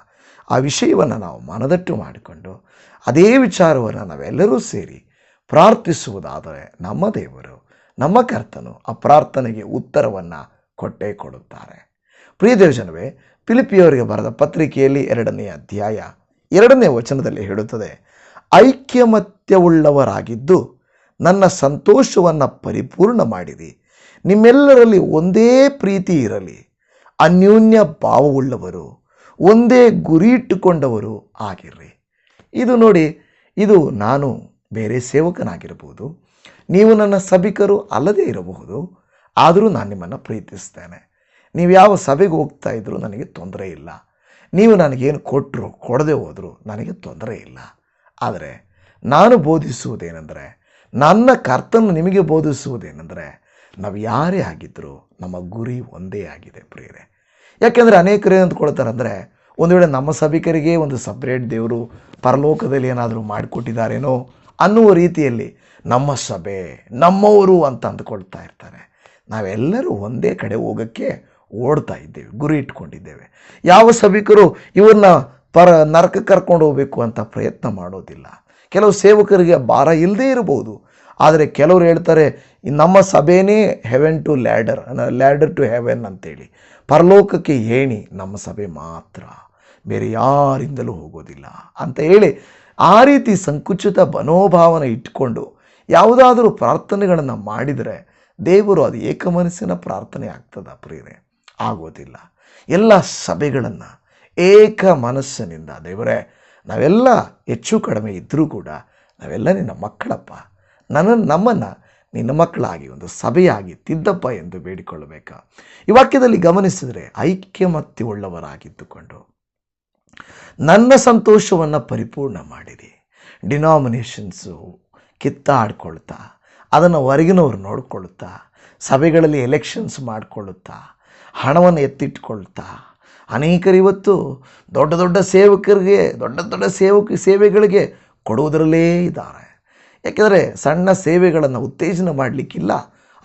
A: ಆ ವಿಷಯವನ್ನು ನಾವು ಮನದಟ್ಟು ಮಾಡಿಕೊಂಡು ಅದೇ ವಿಚಾರವನ್ನು ನಾವೆಲ್ಲರೂ ಸೇರಿ ಪ್ರಾರ್ಥಿಸುವುದಾದರೆ ನಮ್ಮ ದೇವರು, ನಮ್ಮ ಕರ್ತನು ಆ ಪ್ರಾರ್ಥನೆಗೆ ಉತ್ತರವನ್ನು ಕೊಟ್ಟೇ ಕೊಡುತ್ತಾರೆ. ಪ್ರಿಯ ದೇವಜನವೇ ಪಿಲಿಪಿಯವರಿಗೆ ಬರೆದ ಪತ್ರಿಕೆಯಲ್ಲಿ ಎರಡನೇ ಅಧ್ಯಾಯ ಎರಡನೇ ವಚನದಲ್ಲಿ ಹೇಳುತ್ತದೆ, ಐಕ್ಯಮತ್ಯವುಳ್ಳವರಾಗಿದ್ದು ನನ್ನ ಸಂತೋಷವನ್ನು ಪರಿಪೂರ್ಣ ಮಾಡಿರಿ. ನಿಮ್ಮೆಲ್ಲರಲ್ಲಿ ಒಂದೇ ಪ್ರೀತಿ ಇರಲಿ. ಅನ್ಯೋನ್ಯ ಭಾವವುಳ್ಳವರು, ಒಂದೇ ಗುರಿ ಇಟ್ಟುಕೊಂಡವರು ಆಗಿರ್ರಿ. ಇದು ನೋಡಿ, ಇದು ನಾನು ಬೇರೆ ಸೇವಕನಾಗಿರಬಹುದು, ನೀವು ನನ್ನ ಸಭಿಕರು ಅಲ್ಲದೇ ಇರಬಹುದು, ಆದರೂ ನಾನು ನಿಮ್ಮನ್ನು ಪ್ರೀತಿಸ್ತೇನೆ. ನೀವು ಯಾವ ಸಭೆಗೆ ಹೋಗ್ತಾ ಇದ್ದರೂ ನನಗೆ ತೊಂದರೆ ಇಲ್ಲ. ನೀವು ನನಗೇನು ಕೊಟ್ಟರು ಕೊಡದೆ ಹೋದರೂ ನನಗೆ ತೊಂದರೆ ಇಲ್ಲ. ಆದರೆ ನಾನು ಬೋಧಿಸುವುದೇನೆಂದರೆ, ನನ್ನ ಕರ್ತನ ನಿಮಗೆ ಬೋಧಿಸುವುದೇನೆಂದರೆ, ನಾವು ಯಾರೇ ಆಗಿದ್ದರೂ ನಮ್ಮ ಗುರಿ ಒಂದೇ ಆಗಿದೆ ಪ್ರಿಯರೇ. ಯಾಕೆಂದರೆ ಅನೇಕರು ಏನು ಅಂದ್ಕೊಳ್ತಾರೆ ಅಂದರೆ ಒಂದು ವೇಳೆ ನಮ್ಮ ಸಭಿಕರಿಗೆ ಒಂದು ಸಪ್ರೇಟ್ ದೇವರು ಪರಲೋಕದಲ್ಲಿ ಏನಾದರೂ ಮಾಡಿಕೊಟ್ಟಿದ್ದಾರೇನೋ ಅನ್ನುವ ರೀತಿಯಲ್ಲಿ ನಮ್ಮ ಸಭೆ, ನಮ್ಮವರು ಅಂತ ಅಂದ್ಕೊಳ್ತಾ ಇರ್ತಾರೆ. ನಾವೆಲ್ಲರೂ ಒಂದೇ ಕಡೆ ಹೋಗೋಕ್ಕೆ ಓಡ್ತಾ ಇದ್ದೇವೆ, ಗುರಿ ಇಟ್ಕೊಂಡಿದ್ದೇವೆ. ಯಾವ ಸಭಿಕರು ಇವ್ರನ್ನ ಪರ ನರಕ ಕರ್ಕೊಂಡು ಹೋಗಬೇಕು ಅಂತ ಪ್ರಯತ್ನ ಮಾಡೋದಿಲ್ಲ. ಕೆಲವು ಸೇವಕರಿಗೆ ಭಾರ ಇಲ್ಲದೇ ಇರಬಹುದು ಆದರೆ ಕೆಲವರು ಹೇಳ್ತಾರೆ ನಮ್ಮ ಸಭೆನೇ heaven to ladder ladder to heaven ಅಂತೇಳಿ. ಪರಲೋಕಕ್ಕೆ ಏಣಿ ನಮ್ಮ ಸಭೆ ಮಾತ್ರ. ಬೇರೆ ಯಾರಿಂದಲೂ ಹೋಗೋದಿಲ್ಲ ಅಂತ ಹೇಳಿ ಆ ರೀತಿ ಸಂಕುಚಿತ ಮನೋಭಾವನೆ ಇಟ್ಕೊಂಡು ಯಾವುದಾದರೂ ಪ್ರಾರ್ಥನೆಗಳನ್ನು ಮಾಡಿದರೆ ದೇವರು ಅದು ಏಕಮನಸ್ಸಿನ ಪ್ರಾರ್ಥನೆ ಆಗ್ತದ ಪ್ರಿಯರೇ. ಆಗೋದಿಲ್ಲ. ಎಲ್ಲ ಸಭೆಗಳನ್ನು ಏಕ ಮನಸ್ಸಿನಿಂದ ದೇವರೇ, ನಾವೆಲ್ಲ ಹೆಚ್ಚು ಕಡಿಮೆ ಇದ್ದರೂ ಕೂಡ ನಾವೆಲ್ಲ ನಿನ್ನ ಮಕ್ಕಳಪ್ಪ. ನನ್ನ ನಮ್ಮನ್ನು ನಿನ್ನ ಮಕ್ಕಳಾಗಿ ಒಂದು ಸಭೆಯಾಗಿ ತಿದ್ದಪ್ಪ ಎಂದು ಬೇಡಿಕೊಳ್ಳಬೇಕಾ? ಈ ವಾಕ್ಯದಲ್ಲಿ ಗಮನಿಸಿದರೆ ಐಕ್ಯಮತ್ಯ ಉಳ್ಳವರಾಗಿದ್ದುಕೊಂಡು ನನ್ನ ಸಂತೋಷವನ್ನು ಪರಿಪೂರ್ಣ ಮಾಡಿರಿ. ಡಿನಾಮಿನೇಷನ್ಸು ಕಿತ್ತಾಡ್ಕೊಳ್ತಾ, ಅದನ್ನು ಹೊರಗಿನವ್ರು ನೋಡ್ಕೊಳ್ತಾ, ಸಭೆಗಳಲ್ಲಿ ಎಲೆಕ್ಷನ್ಸ್ ಮಾಡಿಕೊಳ್ಳುತ್ತಾ ಹಣವನ್ನು ಎತ್ತಿಟ್ಕೊಳ್ತಾ, ಅನೇಕರು ಇವತ್ತು ದೊಡ್ಡ ದೊಡ್ಡ ಸೇವಕರಿಗೆ, ದೊಡ್ಡ ದೊಡ್ಡ ಸೇವಕ, ಸೇವೆಗಳಿಗೆ ಕೊಡುವುದರಲ್ಲೇ ಇದ್ದಾರೆ. ಯಾಕೆಂದರೆ ಸಣ್ಣ ಸೇವೆಗಳನ್ನು ಉತ್ತೇಜನ ಮಾಡಲಿಕ್ಕಿಲ್ಲ.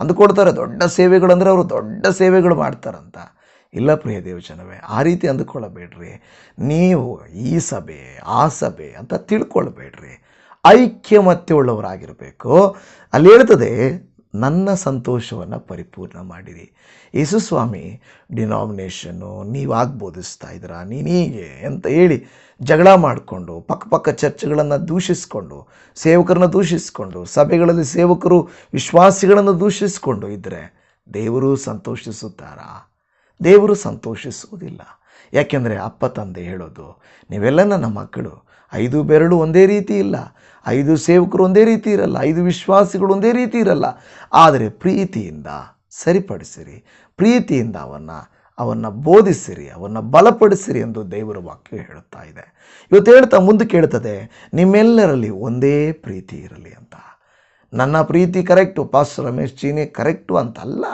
A: ಅಂದುಕೊಡ್ತಾರೆ ದೊಡ್ಡ ಸೇವೆಗಳಂದರೆ ಅವರು ದೊಡ್ಡ ಸೇವೆಗಳು ಮಾಡ್ತಾರಂತ. ಇಲ್ಲ ಪ್ರಿಯ ದೇವಜನವೇ, ಆ ರೀತಿ ಅಂದುಕೊಳ್ಳಬೇಡ್ರಿ. ನೀವು ಈ ಸಭೆ, ಆ ಸಭೆ ಅಂತ ತಿಳ್ಕೊಳ್ಬೇಡ್ರಿ. ಐಕ್ಯಮತ್ಯ ಉಳ್ಳವರಾಗಿರಬೇಕು ಅಲ್ಲಿ ಹೇಳ್ತದೆ, ನನ್ನ ಸಂತೋಷವನ್ನು ಪರಿಪೂರ್ಣ ಮಾಡಿರಿ. ಯೇಸುಸ್ವಾಮಿ ಡಿನಾಮಿನೇಷನ್ನು ನೀವಾಗಿ ಬೋಧಿಸ್ತಾ ಇದ್ದೀರಾ? ನೀನೀಗೆ ಅಂತ ಹೇಳಿ ಜಗಳ ಮಾಡಿಕೊಂಡು, ಪಕ್ಕ ಪಕ್ಕ ಚರ್ಚ್ಗಳನ್ನು ದೂಷಿಸಿಕೊಂಡು, ಸೇವಕರನ್ನ ದೂಷಿಸಿಕೊಂಡು, ಸಭೆಗಳಲ್ಲಿ ಸೇವಕರು, ವಿಶ್ವಾಸಿಗಳನ್ನು ದೂಷಿಸಿಕೊಂಡು ಇದ್ದರೆ ದೇವರು ಸಂತೋಷಿಸುತ್ತಾರಾ? ದೇವರು ಸಂತೋಷಿಸುವುದಿಲ್ಲ. ಯಾಕೆಂದರೆ ಅಪ್ಪ, ತಂದೆ ಹೇಳೋದು, ನೀವೆಲ್ಲ ನನ್ನ ಮಕ್ಕಳು. ಐದು ಬೆರಳು ಒಂದೇ ರೀತಿ ಇಲ್ಲ. ಐದು ಸೇವಕರು ಒಂದೇ ರೀತಿ ಇರಲ್ಲ. ಐದು ವಿಶ್ವಾಸಿಗಳು ಒಂದೇ ರೀತಿ ಇರಲ್ಲ. ಆದರೆ ಪ್ರೀತಿಯಿಂದ ಸರಿಪಡಿಸಿರಿ. ಪ್ರೀತಿಯಿಂದ ಅವನ್ನು ಅವನ್ನು ಬೋಧಿಸಿರಿ. ಅವನ್ನು ಬಲಪಡಿಸಿರಿ ಎಂದು ದೇವರ ವಾಕ್ಯ ಹೇಳುತ್ತಾ ಇದೆ. ಇವತ್ತು ಹೇಳ್ತಾ ಮುಂದೆ ಹೇಳ್ತದೆ ನಿಮ್ಮೆಲ್ಲರಲ್ಲಿ ಒಂದೇ ಪ್ರೀತಿ ಇರಲಿ ಅಂತ. ನನ್ನ ಪ್ರೀತಿ ಕರೆಕ್ಟು ಪಾಸ್ ರಮೇಶ್ ಚೀನಿ ಕರೆಕ್ಟು ಅಂತಲ್ಲ.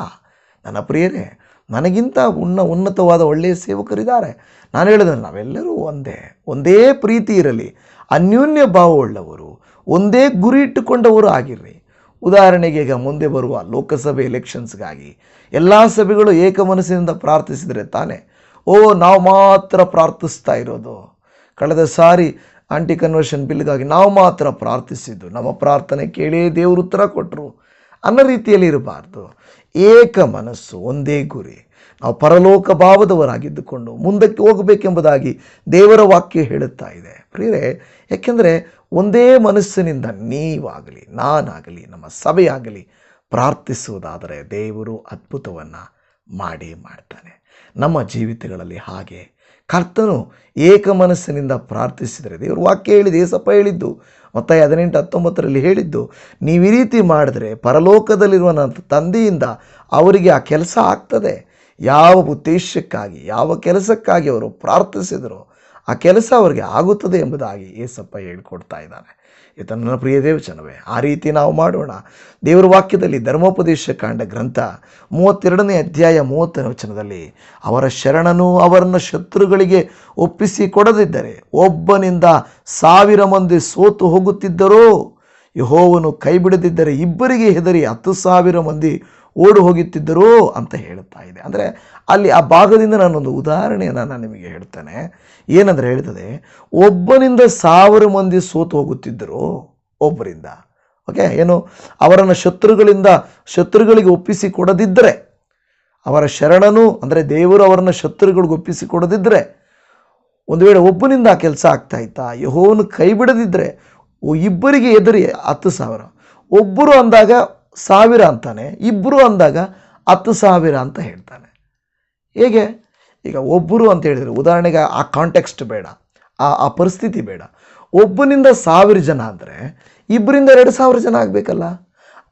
A: ನನ್ನ ಪ್ರಿಯರೇ ನನಗಿಂತ ಉನ್ನ ಉನ್ನತವಾದ ಒಳ್ಳೆಯ ಸೇವಕರಿದ್ದಾರೆ. ನಾನು ಹೇಳಿದ್ರೆ ನಾವೆಲ್ಲರೂ ಒಂದೇ ಒಂದೇ ಪ್ರೀತಿ ಇರಲಿ, ಅನ್ಯೋನ್ಯ ಭಾವವುಳ್ಳವರು, ಒಂದೇ ಗುರಿ ಇಟ್ಟುಕೊಂಡವರು ಆಗಿರ್ರಿ. ಉದಾಹರಣೆಗೆ ಈಗ ಮುಂದೆ ಬರುವ ಲೋಕಸಭೆ ಎಲೆಕ್ಷನ್ಸ್ಗಾಗಿ ಎಲ್ಲ ಸಭೆಗಳು ಏಕಮನಸ್ಸಿನಿಂದ ಪ್ರಾರ್ಥಿಸಿದರೆ ತಾನೇ, ಓ ನಾವು ಮಾತ್ರ ಪ್ರಾರ್ಥಿಸ್ತಾ ಇರೋದು. ಕಳೆದ ಸಾರಿ ಆಂಟಿ ಕನ್ವರ್ಷನ್ ಬಿಲ್ಗಾಗಿ ನಾವು ಮಾತ್ರ ಪ್ರಾರ್ಥಿಸಿದ್ದು, ನಮ್ಮ ಪ್ರಾರ್ಥನೆ ಕೇಳೇ ದೇವರು ಉತ್ತರ ಕೊಟ್ಟರು ಅನ್ನೋ ರೀತಿಯಲ್ಲಿ ಇರಬಾರ್ದು. ಏಕ ಮನಸ್ಸು, ಒಂದೇ ಗುರಿ. ನಾವು ಪರಲೋಕ ಭಾವದವರಾಗಿದ್ದುಕೊಂಡು ಮುಂದಕ್ಕೆ ಹೋಗಬೇಕೆಂಬುದಾಗಿ ದೇವರ ವಾಕ್ಯ ಹೇಳುತ್ತಾ ಇದೆ. ಪ್ರಿಯರೇ, ಯಾಕೆಂದರೆ ಒಂದೇ ಮನಸ್ಸಿನಿಂದ ನೀವಾಗಲಿ, ನಾನಾಗಲಿ, ನಮ್ಮ ಸಭೆಯಾಗಲಿ ಪ್ರಾರ್ಥಿಸುವುದಾದರೆ ದೇವರು ಅದ್ಭುತವನ್ನು ಮಾಡೇ ಮಾಡ್ತಾನೆ. ನಮ್ಮ ಜೀವಿತಗಳಲ್ಲಿ ಹಾಗೆ. ಕರ್ತನು ಏಕ ಮನಸ್ಸಿನಿಂದ ಪ್ರಾರ್ಥಿಸಿದರೆ ದೇವರು ವಾಕ್ಯ ಹೇಳಿದೆ ಏಸಪ್ಪ ಹೇಳಿದ್ದು ಮತ್ತು ಹದಿನೆಂಟು ಹತ್ತೊಂಬತ್ತರಲ್ಲಿ ಹೇಳಿದ್ದು, ನೀವು ಈ ರೀತಿ ಮಾಡಿದ್ರೆ ಪರಲೋಕದಲ್ಲಿರುವ ನನ್ನ ತಂದೆಯಿಂದ ಅವರಿಗೆ ಆ ಕೆಲಸ ಆಗ್ತದೆ. ಯಾವ ಉದ್ದೇಶಕ್ಕಾಗಿ, ಯಾವ ಕೆಲಸಕ್ಕಾಗಿ ಅವರು ಪ್ರಾರ್ಥಿಸಿದರೋ ಆ ಕೆಲಸ ಅವರಿಗೆ ಆಗುತ್ತದೆ ಎಂಬುದಾಗಿ ಏಸಪ್ಪ ಹೇಳ್ಕೊಡ್ತಾ ಇದ್ದಾನೆ. ಈತ ನನ್ನ ಪ್ರಿಯ ದೇವಚನವೇ ಆ ರೀತಿ ನಾವು ಮಾಡೋಣ. ದೇವರ ವಾಕ್ಯದಲ್ಲಿ ಧರ್ಮೋಪದೇಶ ಕಾಂಡ ಗ್ರಂಥ ಮೂವತ್ತೆರಡನೇ ಅಧ್ಯಾಯ ಮೂವತ್ತನೇ ವಚನದಲ್ಲಿ, ಅವರ ಶರಣನು ಅವರನ್ನು ಶತ್ರುಗಳಿಗೆ ಒಪ್ಪಿಸಿ ಕೊಡದಿದ್ದರೆ ಒಬ್ಬನಿಂದ ಸಾವಿರ ಮಂದಿ ಸೋತು ಹೋಗುತ್ತಿದ್ದರೂ? ಯಹೋವನು ಕೈ ಬಿಡದಿದ್ದರೆ ಇಬ್ಬರಿಗೆ ಹೆದರಿ ಹತ್ತು ಸಾವಿರ ಮಂದಿ ಓಡು ಹೋಗುತ್ತಿದ್ದರು ಅಂತ ಹೇಳುತ್ತಾ ಇದೆ. ಅಂದರೆ ಅಲ್ಲಿ ಆ ಭಾಗದಿಂದ ನಾನೊಂದು ಉದಾಹರಣೆಯನ್ನು ನಾನು ನಿಮಗೆ ಹೇಳ್ತೇನೆ. ಏನಂದರೆ ಹೇಳ್ತದೆ, ಒಬ್ಬನಿಂದ ಸಾವಿರ ಮಂದಿ ಸೋತು ಹೋಗುತ್ತಿದ್ದರು, ಒಬ್ಬರಿಂದ. ಓಕೆ ಏನು? ಅವರನ್ನು ಶತ್ರುಗಳಿಂದ, ಶತ್ರುಗಳಿಗೆ ಒಪ್ಪಿಸಿ ಕೊಡದಿದ್ದರೆ, ಅವರ ಶರಣನು, ಅಂದರೆ ದೇವರು ಅವರನ್ನು ಶತ್ರುಗಳಿಗೆ ಒಪ್ಪಿಸಿ ಕೊಡದಿದ್ದರೆ, ಒಂದು ವೇಳೆ ಒಬ್ಬನಿಂದ ಆ ಕೆಲಸ ಆಗ್ತಾ ಇತ್ತಾ ಯಹೋವನ್ನು ಕೈ ಬಿಡದಿದ್ದರೆ ಇಬ್ಬರಿಗೆ ಎದುರಿ ಹತ್ತು ಸಾವಿರ. ಒಬ್ಬರು ಅಂದಾಗ ಸಾವಿರ ಅಂತಾನೆ ಇಬ್ಬರು ಅಂದಾಗ ಹತ್ತು ಸಾವಿರ ಅಂತ ಹೇಳ್ತಾನೆ. ಹೇಗೆ? ಈಗ ಒಬ್ಬರು ಅಂತ ಹೇಳಿದರೆ, ಉದಾಹರಣೆಗೆ ಆ ಕಾಂಟೆಕ್ಸ್ಟ್ ಬೇಡ, ಆ ಆ ಪರಿಸ್ಥಿತಿ ಬೇಡ. ಒಬ್ಬನಿಂದ ಸಾವಿರ ಜನ ಅಂದರೆ, ಇಬ್ಬರಿಂದ ಎರಡು ಸಾವಿರ ಜನ ಆಗಬೇಕಲ್ಲ?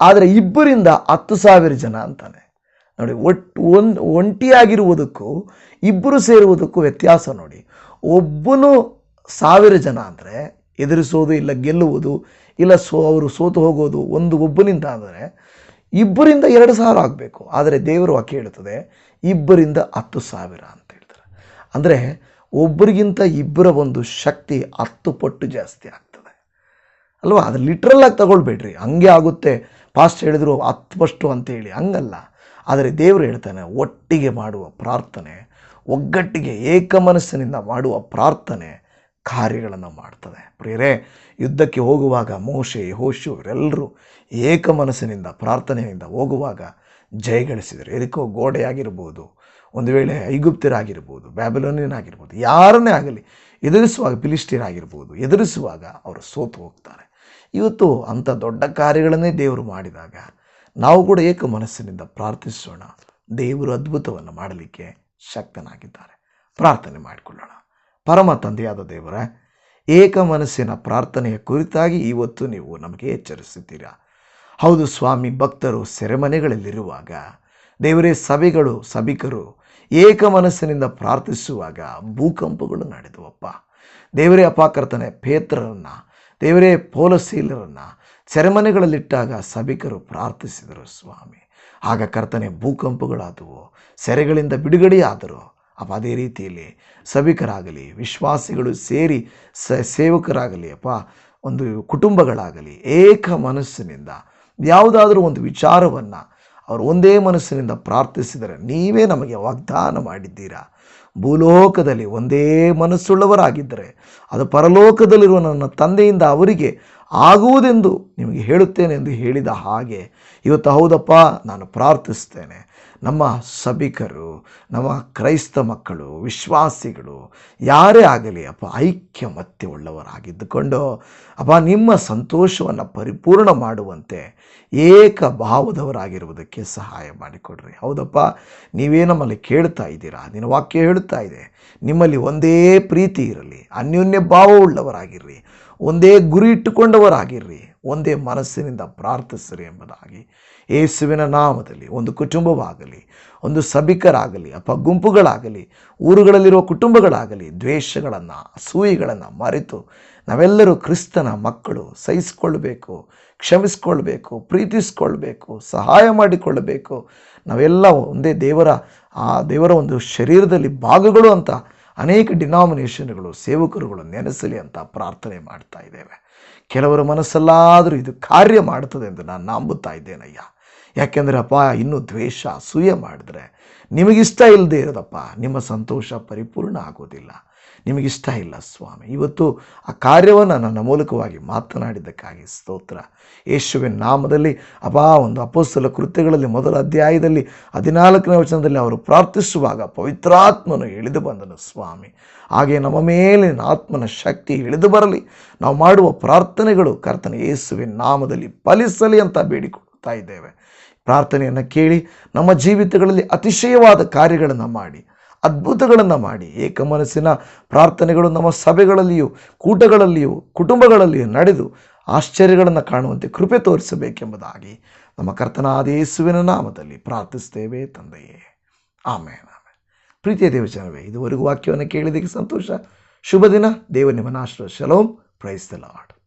A: ಆದರೆ ಇಬ್ಬರಿಂದ ಹತ್ತು ಸಾವಿರ ಜನ ಅಂತಾನೆ. ನೋಡಿ ಒಟ್ಟು ಒಂದು, ಒಂಟಿಯಾಗಿರುವುದಕ್ಕೂ, ಇಬ್ಬರು ಸೇರುವುದಕ್ಕೂ ವ್ಯತ್ಯಾಸ ನೋಡಿ. ಒಬ್ಬನು ಸಾವಿರ ಜನ ಅಂದರೆ, ಎದುರಿಸೋದು ಇಲ್ಲ, ಗೆಲ್ಲುವುದು ಇಲ್ಲ, ಸೋ, ಅವರು ಸೋತು ಹೋಗೋದು ಒಂದು ಒಬ್ಬನಿಂದ ಅಂದರೆ ಇಬ್ಬರಿಂದ ಎರಡು ಸಾವಿರ ಆಗಬೇಕು. ಆದರೆ ದೇವರು ವಾಕ್ಯ ಹೇಳುತ್ತದೆ, ಇಬ್ಬರಿಂದ ಹತ್ತು ಸಾವಿರ ಅಂತ ಹೇಳ್ತಾರೆ. ಅಂದರೆ ಒಬ್ಬರಿಗಿಂತ ಇಬ್ಬರ ಒಂದು ಶಕ್ತಿ ಹತ್ತು ಪಟ್ಟು ಜಾಸ್ತಿ ಆಗ್ತದೆ. ಅಲ್ವಾ? ಅದು ಲಿಟ್ರಲ್ಲಾಗಿ ತಗೊಳ್ಬೇಡ್ರಿ. ಹಂಗೆ ಆಗುತ್ತೆ. ಪಾಸ್ಟ್ ಹೇಳಿದ್ರು ಹತ್ತು ಪಷ್ಟು ಅಂತೇಳಿ ಹಂಗಲ್ಲ. ಆದರೆ ದೇವರು ಹೇಳ್ತಾನೆ, ಒಟ್ಟಿಗೆ ಮಾಡುವ ಪ್ರಾರ್ಥನೆ, ಒಗ್ಗಟ್ಟಿಗೆ ಏಕಮನಸ್ಸಿನಿಂದ ಮಾಡುವ ಪ್ರಾರ್ಥನೆ ಕಾರ್ಯಗಳನ್ನು ಮಾಡ್ತದೆ. ಪ್ರಿಯರೇ, ಯುದ್ಧಕ್ಕೆ ಹೋಗುವಾಗ ಮೋಶೆ ಹೋಶು ಇವರೆಲ್ಲರೂ ಏಕ ಮನಸ್ಸಿನಿಂದ, ಪ್ರಾರ್ಥನೆಯಿಂದ ಹೋಗುವಾಗ ಜಯಗಳಿಸಿದರು ಎದಕ್ಕೋ ಗೋಡೆಯಾಗಿರ್ಬೋದು, ಒಂದು ವೇಳೆ ಐಗುಪ್ತರಾಗಿರ್ಬೋದು ಬ್ಯಾಬಿಲೋನಿಯನಾಗಿರ್ಬೋದು, ಯಾರನ್ನೇ ಆಗಲಿ ಎದುರಿಸುವಾಗ ಫಿಲಿಸ್ಟೀರಾಗಿರ್ಬೋದು ಎದುರಿಸುವಾಗ ಅವರು ಸೋತು ಹೋಗ್ತಾರೆ. ಇವತ್ತು ಅಂಥ ದೊಡ್ಡ ಕಾರ್ಯಗಳನ್ನೇ ದೇವರು ಮಾಡಿದಾಗ ನಾವು ಕೂಡ ಏಕ ಮನಸ್ಸಿನಿಂದ ಪ್ರಾರ್ಥಿಸೋಣ. ದೇವರು ಅದ್ಭುತವನ್ನು ಮಾಡಲಿಕ್ಕೆ ಶಕ್ತನಾಗಿದ್ದಾರೆ. ಪ್ರಾರ್ಥನೆ ಮಾಡಿಕೊಳ್ಳೋಣ. ಪರಮ ತಂದೆಯಾದ ದೇವರ, ಏಕ ಮನಸ್ಸಿನ ಪ್ರಾರ್ಥನೆಯ ಕುರಿತಾಗಿ ಇವತ್ತು ನೀವು ನಮಗೆ ಎಚ್ಚರಿಸುತ್ತೀರಾ? ಹೌದು ಸ್ವಾಮಿ, ಭಕ್ತರು ಸೆರೆಮನೆಗಳಲ್ಲಿರುವಾಗ, ದೇವರೇ ಸಭೆಗಳು ಸಭಿಕರು ಏಕ ಮನಸ್ಸಿನಿಂದ ಪ್ರಾರ್ಥಿಸುವಾಗ ಭೂಕಂಪಗಳು ನಡೆದುವಪ್ಪ. ದೇವರೇ ಅಪಾಕರ್ತನೆ ಪೇತ್ರರನ್ನು, ದೇವರೇ ಪೋಲಸೀಲರನ್ನು ಸೆರೆಮನೆಗಳಲ್ಲಿಟ್ಟಾಗ ಸಭಿಕರು ಪ್ರಾರ್ಥಿಸಿದರು ಸ್ವಾಮಿ. ಆಗ ಕರ್ತನೆ ಭೂಕಂಪಗಳಾದವು, ಸೆರೆಗಳಿಂದ ಬಿಡುಗಡೆಯಾದರು. ಅಪ್ಪ, ಅದೇ ರೀತಿಯಲ್ಲಿ ಸಭಿಕರಾಗಲಿ, ವಿಶ್ವಾಸಿಗಳು ಸೇರಿ ಸ, ಸೇವಕರಾಗಲಿ ಅಪ್ಪ, ಒಂದು ಕುಟುಂಬಗಳಾಗಲಿ, ಏಕ ಮನಸ್ಸಿನಿಂದ ಯಾವುದಾದ್ರೂ ಒಂದು ವಿಚಾರವನ್ನು ಅವರು ಒಂದೇ ಮನಸ್ಸಿನಿಂದ ಪ್ರಾರ್ಥಿಸಿದರೆ ನೀವೇ ನಮಗೆ ವಾಗ್ದಾನ ಮಾಡಿದ್ದೀರಾ? ಭೂಲೋಕದಲ್ಲಿ ಒಂದೇ ಮನಸ್ಸುಳ್ಳವರಾಗಿದ್ದರೆ ಅದು ಪರಲೋಕದಲ್ಲಿರುವ ನನ್ನ ತಂದೆಯಿಂದ ಅವರಿಗೆ ಆಗುವುದೆಂದು ನಿಮಗೆ ಹೇಳುತ್ತೇನೆ ಎಂದು ಹೇಳಿದ ಹಾಗೆ ಇವತ್ತು ಹೌದಪ್ಪ, ನಾನು ಪ್ರಾರ್ಥಿಸ್ತೇನೆ. ನಮ್ಮ ಸಭಿಕರು, ನಮ್ಮ ಕ್ರೈಸ್ತ ಮಕ್ಕಳು, ವಿಶ್ವಾಸಿಗಳು, ಯಾರೇ ಆಗಲಿ ಅಪ್ಪ, ಐಕ್ಯಮತ್ಯ ಉಳ್ಳವರಾಗಿದ್ದುಕೊಂಡು, ಅಪ್ಪ, ನಿಮ್ಮ ಸಂತೋಷವನ್ನು ಪರಿಪೂರ್ಣ ಮಾಡುವಂತೆ ಏಕ ಭಾವದವರಾಗಿರುವುದಕ್ಕೆ ಸಹಾಯ ಮಾಡಿಕೊಡ್ರಿ. ಹೌದಪ್ಪ, ನೀವೇ ನಮ್ಮಲ್ಲಿ ಕೇಳ್ತಾ ಇದ್ದೀರಾ? ನಿನ್ನ ವಾಕ್ಯ ಹೇಳ್ತಾ ಇದೆ. ನಿಮ್ಮಲ್ಲಿ ಒಂದೇ ಪ್ರೀತಿ ಇರಲಿ, ಅನ್ಯೋನ್ಯ ಭಾವವುಳ್ಳವರಾಗಿರ್ರಿ ಒಂದೇ ಗುರಿ ಇಟ್ಟುಕೊಂಡವರಾಗಿರ್ರಿ, ಒಂದೇ ಮನಸ್ಸಿನಿಂದ ಪ್ರಾರ್ಥಿಸ್ರಿ ಎಂಬುದಾಗಿ ಯೇಸುವಿನ ನಾಮದಲ್ಲಿ, ಒಂದು ಕುಟುಂಬವಾಗಲಿ, ಒಂದು ಸಭಿಕರಾಗಲಿ ಅಪ್ಪ ಗುಂಪುಗಳಾಗಲಿ ಊರುಗಳಲ್ಲಿರುವ ಕುಟುಂಬಗಳಾಗಲಿ, ದ್ವೇಷಗಳನ್ನು ಸೂಯಿಗಳನ್ನು ಮರೆತು ನಾವೆಲ್ಲರೂ ಕ್ರಿಸ್ತನ ಮಕ್ಕಳು ಸಹಿಸಿಕೊಳ್ಬೇಕು ಕ್ಷಮಿಸಿಕೊಳ್ಬೇಕು ಪ್ರೀತಿಸ್ಕೊಳ್ಬೇಕು ಸಹಾಯ ಮಾಡಿಕೊಳ್ಳಬೇಕು. ನಾವೆಲ್ಲ ಒಂದೇ ದೇವರ, ಆ ದೇವರ ಒಂದು ಶರೀರದಲ್ಲಿ ಭಾಗಗಳು ಅಂತ ಅನೇಕ ಡಿನಾಮಿನೇಷನ್ಗಳು, ಸೇವಕರುಗಳು ನೆನೆಸಲಿ ಅಂತ ಪ್ರಾರ್ಥನೆ ಮಾಡ್ತಾ ಇದ್ದೇವೆ. ಕೆಲವರ ಮನಸ್ಸಲ್ಲಾದರೂ ಇದು ಕಾರ್ಯ ಮಾಡ್ತದೆ ಎಂದು ನಾನು ನಂಬುತ್ತಾ ಇದ್ದೇನಯ್ಯ? ಯಾಕೆಂದರೆ ಅಪ್ಪ, ಇನ್ನೂ ದ್ವೇಷ ಅಸೂಯೆ ಮಾಡಿದ್ರೆ ನಿಮಗಿಷ್ಟ ಇಲ್ಲದೆ ಇರೋದಪ್ಪ, ನಿಮ್ಮ ಸಂತೋಷ ಪರಿಪೂರ್ಣ ಆಗೋದಿಲ್ಲ. ನಿಮಗಿಷ್ಟ ಇಲ್ಲ ಸ್ವಾಮಿ. ಇವತ್ತು ಆ ಕಾರ್ಯವನ್ನು ನನ್ನ ಮೂಲಕವಾಗಿ ಮಾತನಾಡಿದ್ದಕ್ಕಾಗಿ ಸ್ತೋತ್ರ. ಯೇಸುವಿನ ನಾಮದಲ್ಲಿ ಅಪಾ ಒಂದು ಅಪೋಸ್ತಲ ಕೃತ್ಯಗಳಲ್ಲಿ ಮೊದಲ ಅಧ್ಯಾಯದಲ್ಲಿ ಹದಿನಾಲ್ಕನೇ ವಚನದಲ್ಲಿ ಅವರು ಪ್ರಾರ್ಥಿಸುವಾಗ ಪವಿತ್ರಾತ್ಮನು ಇಳಿದು ಬಂದನು ಸ್ವಾಮಿ. ಹಾಗೆ ನಮ್ಮ ಮೇಲಿನ ಆತ್ಮನ ಶಕ್ತಿ ಇಳಿದು ಬರಲಿ. ನಾವು ಮಾಡುವ ಪ್ರಾರ್ಥನೆಗಳು ಕರ್ತನ ಯೇಸುವಿನ ನಾಮದಲ್ಲಿ ಫಲಿಸಲಿ ಅಂತ ಬೇಡಿಕೊಳ್ತಾ ಇದ್ದೇವೆ. ಪ್ರಾರ್ಥನೆಯನ್ನು ಕೇಳಿ, ನಮ್ಮ ಜೀವಿತಗಳಲ್ಲಿ ಅತಿಶಯವಾದ ಕಾರ್ಯಗಳನ್ನು ಮಾಡಿ, ಅದ್ಭುತಗಳನ್ನು ಮಾಡಿ, ಏಕ ಮನಸ್ಸಿನ ಪ್ರಾರ್ಥನೆಗಳು ನಮ್ಮ ಸಭೆಗಳಲ್ಲಿಯೂ, ಕೂಟಗಳಲ್ಲಿಯೂ, ಕುಟುಂಬಗಳಲ್ಲಿಯೂ ನಡೆದು ಆಶ್ಚರ್ಯಗಳನ್ನು ಕಾಣುವಂತೆ ಕೃಪೆ ತೋರಿಸಬೇಕೆಂಬುದಾಗಿ ನಮ್ಮ ಕರ್ತನಾದ ಯೇಸುವಿನ ನಾಮದಲ್ಲಿ ಪ್ರಾರ್ಥಿಸ್ತೇವೆ ತಂದೆಯೇ. ಆಮೇಲೆ ಆಮೇಲೆ ಪ್ರೀತಿಯ ದೇವಚನವೇ ಇದುವರೆಗೂ ವಾಕ್ಯವನ್ನು ಕೇಳಿದಕ್ಕೆ ಸಂತೋಷ. ಶುಭ ದಿನ. ದೇವ ನಿಮ್ಮನ್ನ ಆಶ್ರಯ ಶಲೋಮ್. Praise the lord.